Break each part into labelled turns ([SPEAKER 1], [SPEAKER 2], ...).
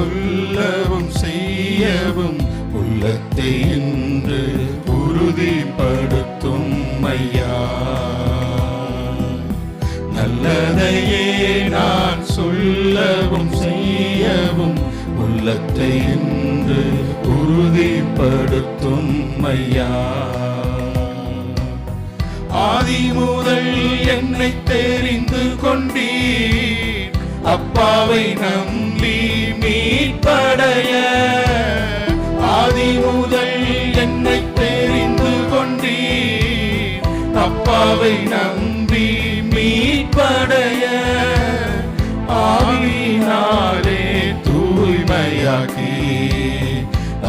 [SPEAKER 1] சொல்லவும் செய்யவும் உள்ளத்தை இன்று உறுதிப்படுத்தும் ஐயா நல்லதையே நான் சொல்லவும் செய்யவும் உள்ளத்தை இன்று உறுதிப்படுத்தும் ஐயா ஆதி முதல் என்னை தெரிந்து கொண்டீர். அப்பாவை நம்பி அப்பாவை நம்பி மீட்படைய ஆவினாலே தூய்மையாக்கி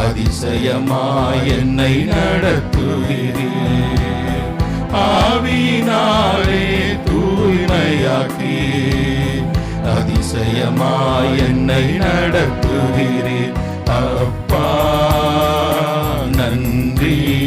[SPEAKER 1] அதிசயமாய் என்னை நடத்துகிறேன் ஆவினாலே தூய்மையாக்கி அதிசயமாய் என்னை நடத்துகிறேன் அப்பா நன்றி.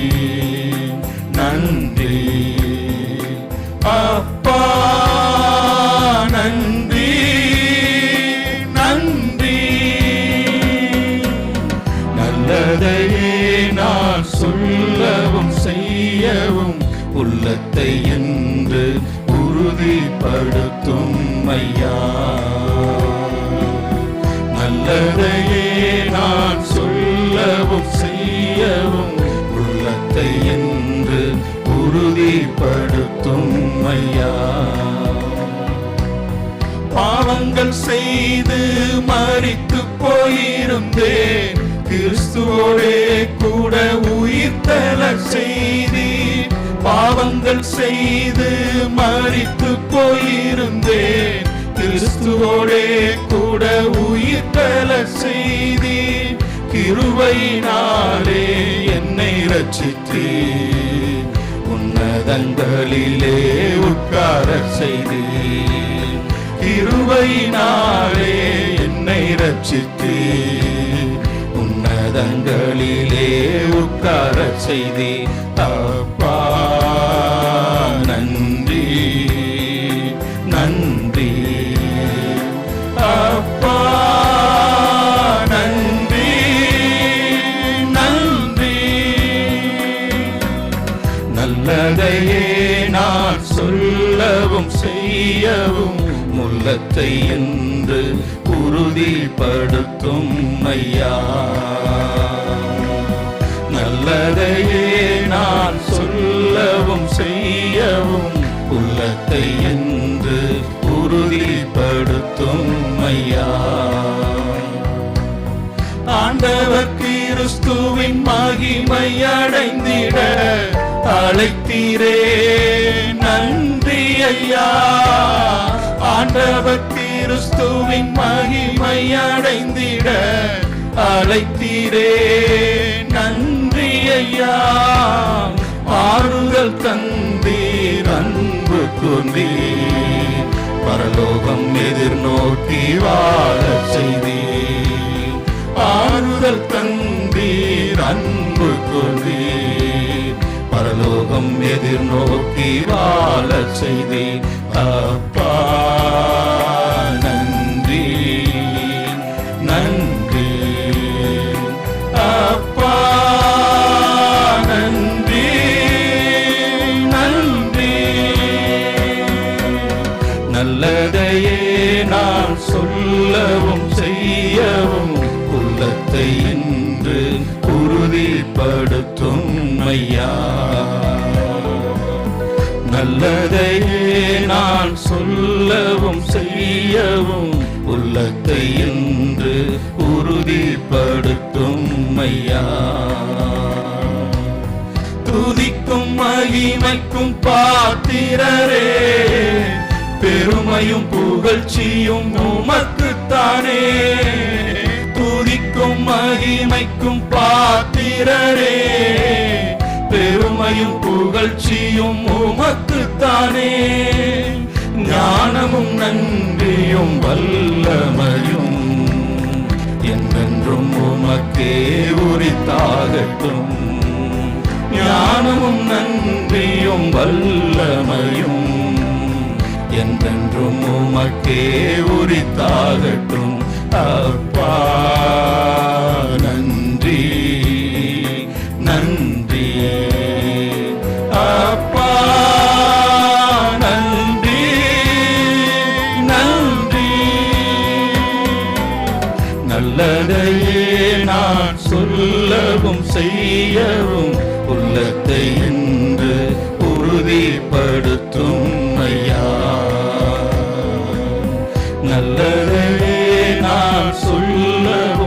[SPEAKER 1] நல்லதையே நான் சொல்லவும் செய்யவும் உள்ளத்தை என்று உறுதிப்படுத்தும் ஐயா. நல்லதையே நான் சொல்லவும் செய்யவும் உள்ளத்தை என்று உறுதிப்படுத்தும் ஐயா. பாவங்கள் செய்து மறித்து போயிருந்தேன். கிறிஸ்துவோடே கூட உயிர்த்தல செய்தி பாவங்கள் செய்து மறித்து போயிருந்தேன். கிறிஸ்துவோடே கூட உயிர்த்தல செய்தி கிருவையினாலே என்னை ரட்சித்தீ உன்னதங்களிலே உட்கார செய்தீர். கிருவையினாலே என்னை ரட்சித்து உன்னதங்களிலே உட்கார செய்தி. அப்பா நன்றி நன்றி. அப்பா நன்றி நன்றி. நல்லதையே நான் சொல்லவும் செய்யவும் முள்ளத்தை என்று உறுதிப்படுத்தும் ஐயா. உள்ளத்தை என்று உறுதிப்படுத்தும் ஐயா. ஆண்டவர் கிறிஸ்துவின் மகிமை அடைந்திட அழைத்தீரே நன்றி ஐயா. ஆண்டவர் கிறிஸ்துவின் மகிமை அடைந்திட அழைத்தீரே நன்றி ஐயா. ஆறுதல் தந்தீர் அன்பு கொண்டீர் பரலோகம் எதிர்நோக்கி வாழ செய்தீர். ஆறுதல் தந்தீர் அன்பு கொண்டீர் பரலோகம் எதிர்நோக்கி வாழ செய்தீர். அப்பா. சொல்லவும் செய்யவும் உள்ளத்தை இன்று உறுதிப்படுத்தும் ஐயா நல்லதையே நான் சொல்லவும் செய்யவும் உள்ளத்தை இன்று உறுதிப்படுத்தும் ஐயா துதிக்கும் மகிமைக்கும் பாத்திரரே பெருமையும் புகழ்ச்சியும் கர்த்தானே துதிக்கும் மகிமைக்கும் பாத்திரரே. பெருமையும் புகழ்ச்சியும் உமக்குத்தானே ஞானமும் நன்றியும் வல்லமையும் என்றென்றும் உமக்கே உரித்தாகட்டும். ஞானமும் நன்றியும் வல்லமையும் என்றென்றும் உமக்கே உரித்தாகட்டும். அப்பா நன்றி நன்றி. அப்பா நன்றி நன்றி. நல்லதையே நான் சொல்லவும் செய்யவும் உள்ளத்தை என்று உறுதிப்படுத்தும். உள்ளவோ